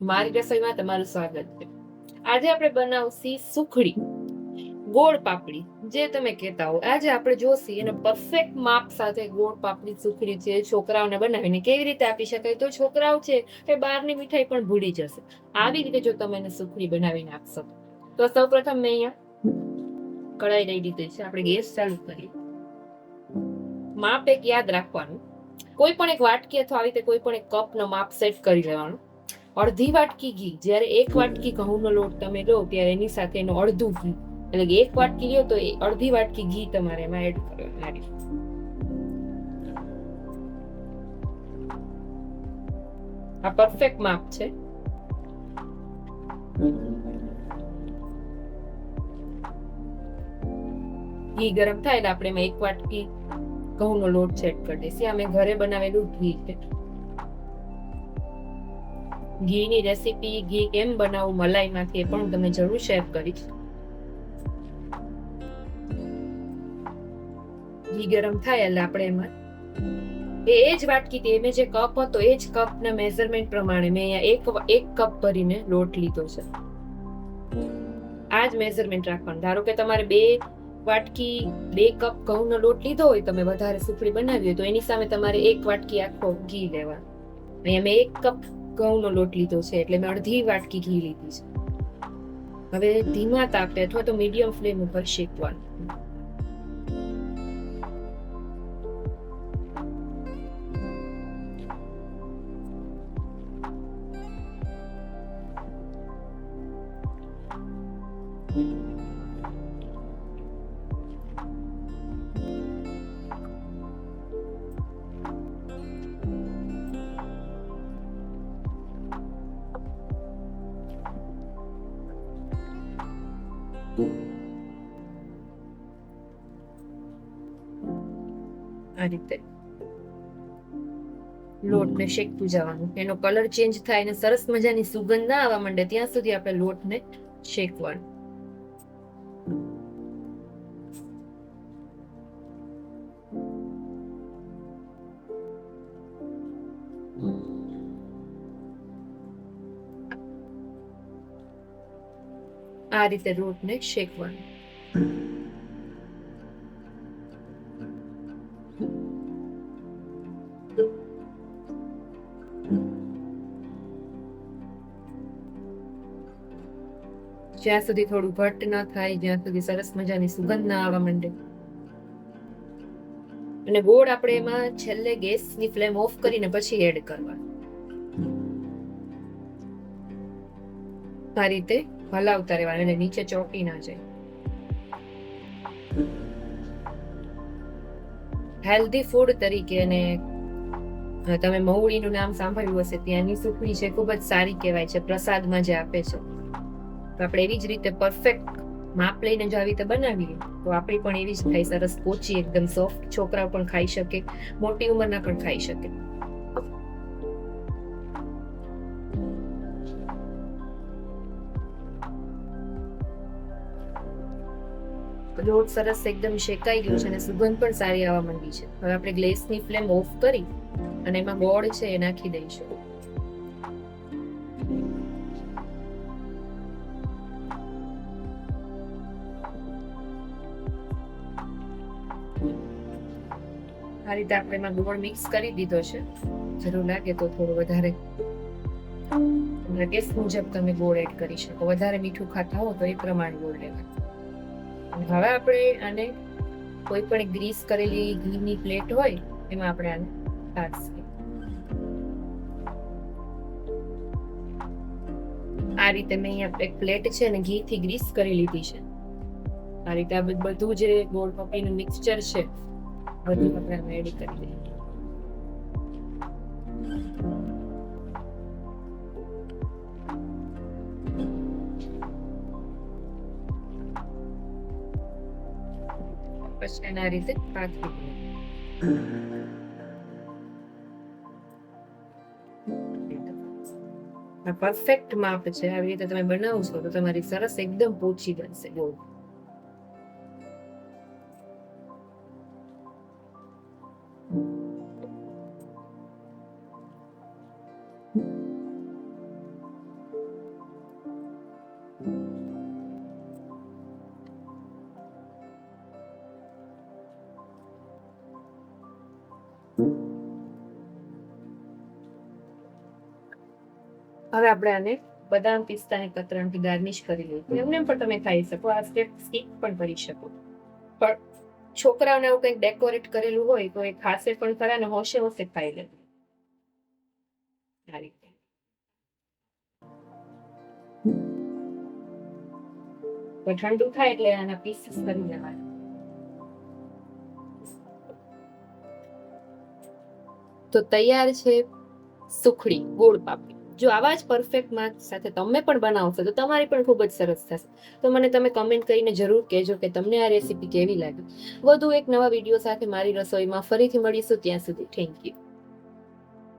મારી રસોઈમાં તમારું સ્વાગત છે. આજે આપણે બનાવશી સુખડી, ગોળ પાપડી. જે તમે કહેતા હો, આજે આપણે જોશી એને પરફેક્ટ માપ સાથે ગોળ પાપડી, સુખડી છે છોકરાઓને બનાવીને કેવી રીતે આપી શકાય તો છોકરાઓ છે એ બહારની મીઠાઈ પણ ભૂલી જશે. આવી રીતે જો તમે એને સુખડી બનાવીને આપશો તો સૌપ્રથમ મેં અહીંયા કઢાઈ લઈ લીધી છે. આપણે ગેસ ચાલુ કરીએ. માપ એક યાદ રાખવાનું. કોઈ પણ એક વાટકી અથવા આવી રીતે કોઈ પણ એક કપનો માપ સેટ કરી લેવાનું. અડધી વાટકી ઘી. જ્યારે એક વાટકી ઘઉંનો લોટ તમે લો, ત્યારે એની સાથે એનું અડધું ઘી. એટલે એક વાટકી લ્યો તો અડધી વાટકી ઘી તમારે એમાં એડ કરવાની. આ પરફેક્ટ માપ છે. ઘી ગરમ થાય એટલે આપણે એમાં એક વાટકી ઘઉંનો લોટ છે એડ કરી દઈશું. અમે ઘરે બનાવેલું ઘી છે. ઘીની રેસીપી ઘી કેમ બનાવવું મલાઈમાંથી એ પણ હું જરૂર શેર કરીશ. ઘી ગરમ થાય એટલે આપણે એમાં એ એ જ વાટકી મેં જે કપ હતો એ જ કપના મેઝરમેન્ટ પ્રમાણે મેં અહીંયા એક એક કપ ભરીને લોટ લીધો છે. આ જ મેઝરમેન્ટ રાખવાનું. ધારો કે તમારે બે વાટકી, બે કપ ઘઉંનો લોટ લીધો હોય, તમે વધારે સુખડી બનાવી હોય, તો એની સામે તમારે એક વાટકી આખો ઘી લેવા અહીંયા મેં એક કપ ઘઉંનો લોટ લીધો છે, એટલે મેં અડધી વાટકી ઘી લીધી છે. હવે ધીમા તાપે અથવા તો મીડિયમ ફ્લેમ ઉપર શેકવાનું. આ રીતે. લોટને શેકતું જવાનું એનો કલર ચેન્જ થાય અને સરસ મજાની સુગંધ ના આવવા માંડે ત્યાં સુધી આપણે લોટને શેકવાનું. આ રીતે લોટને શેકવાનું જ્યાં સુધી થોડું ભટ્ટ ન થાય, જ્યાં સુધી સરસ મજાની સુગંધ ના આવવા માંડે. અને ગોળ આપણે એમાં છેલ્લે ગેસની ફ્લેમ ઓફ કરીને પછી એડ કરવા આ રીતે હલાવતા રહેવાનું એટલે નીચે ચોટી ના જાય. હેલ્ધી ફૂડ તરીકે અને તમે મહુડીનું નામ સાંભળ્યું હશે, ત્યાંની સુખડી છે, ખૂબ જ સારી કહેવાય છે પ્રસાદમાં જે આપે છે. તો આપણે એવી જ રીતે પરફેક્ટ માપ લઈને જો આવી રીતે બનાવીએ, તો આપણી પણ એવી જ થાય, સરસ પોચી, એકદમ સોફ્ટ છોકરાઓ પણ ખાઈ શકે, મોટી ઉંમરના પણ ખાઈ શકે. લોટ સરસ એકદમ શેકાઈ ગયો છે અને સુગંધ પણ સારી આવવા માંડી છે. હવે આપણે ગ્લેસની ફ્લેમ ઓફ કરી અને એમાં ગોળ છે એ નાખી દઈશું. આ રીતે આપણે એમાં ગોળ મિક્સ કરી દીધો છે. જરૂર લાગે તો થોડું વધારે. તમારા ટેસ્ટ મુજબ તમે ગોળ એડ કરી શકો. વધારે મીઠું ખાતા હો તો એ પ્રમાણે ગોળ લેવાનું. હવે આપણે આને કોઈ પણ ગ્રીસ કરેલી ઘીની પ્લેટ હોય, એમાં આપણે આને કાઢીએ. આ રીતે મેં અહીંયા એક પ્લેટ છે અને ઘીથી ગ્રીસ કરી લીધી છે. આ રીતે આ બધ- જે ગોળ પપીનું મિક્સચર છે, બધું આપણે એડ કરી દઈએ. પછી એના રીતે પાથરી પરફેક્ટ માપ છે. આવી રીતે તમે બનાવશો તો તમારી સરસ એકદમ પોચી બનશે ગોળ હવે આપણે આને બદામ પિસ્તા અને કતરણથી ગાર્નિશ કરી લઈએ એમને પણ તમે ખાઈ શકો, આ સ્ટેપ સ્કીપ પણ કરી શકો. પણ છોકરાઓને એવું કંઈક ડેકોરેટ કરેલું હોય તો એ ખાસે પણ ખરા ને હોશે હોશે ખાઈ લે. ઠંડુ થાય એટલે આના પીસીસ કરી લેવાના. તો તૈયાર છે સુખડી, ગોળ પાપડી. જો આવા જ પરફેક્ટ માર્ક સાથે તમે પણ બનાવશો, તો તમારી પણ ખૂબ જ સરસ થશે. તો મને તમે કમેન્ટ કરીને જરૂર કહેજો કે તમને આ રેસીપી કેવી લાગી. વધુ એક નવા વીડિયો સાથે મારી રસોઈમાં ફરીથી મળીશું. ત્યાં સુધી થેન્ક યુ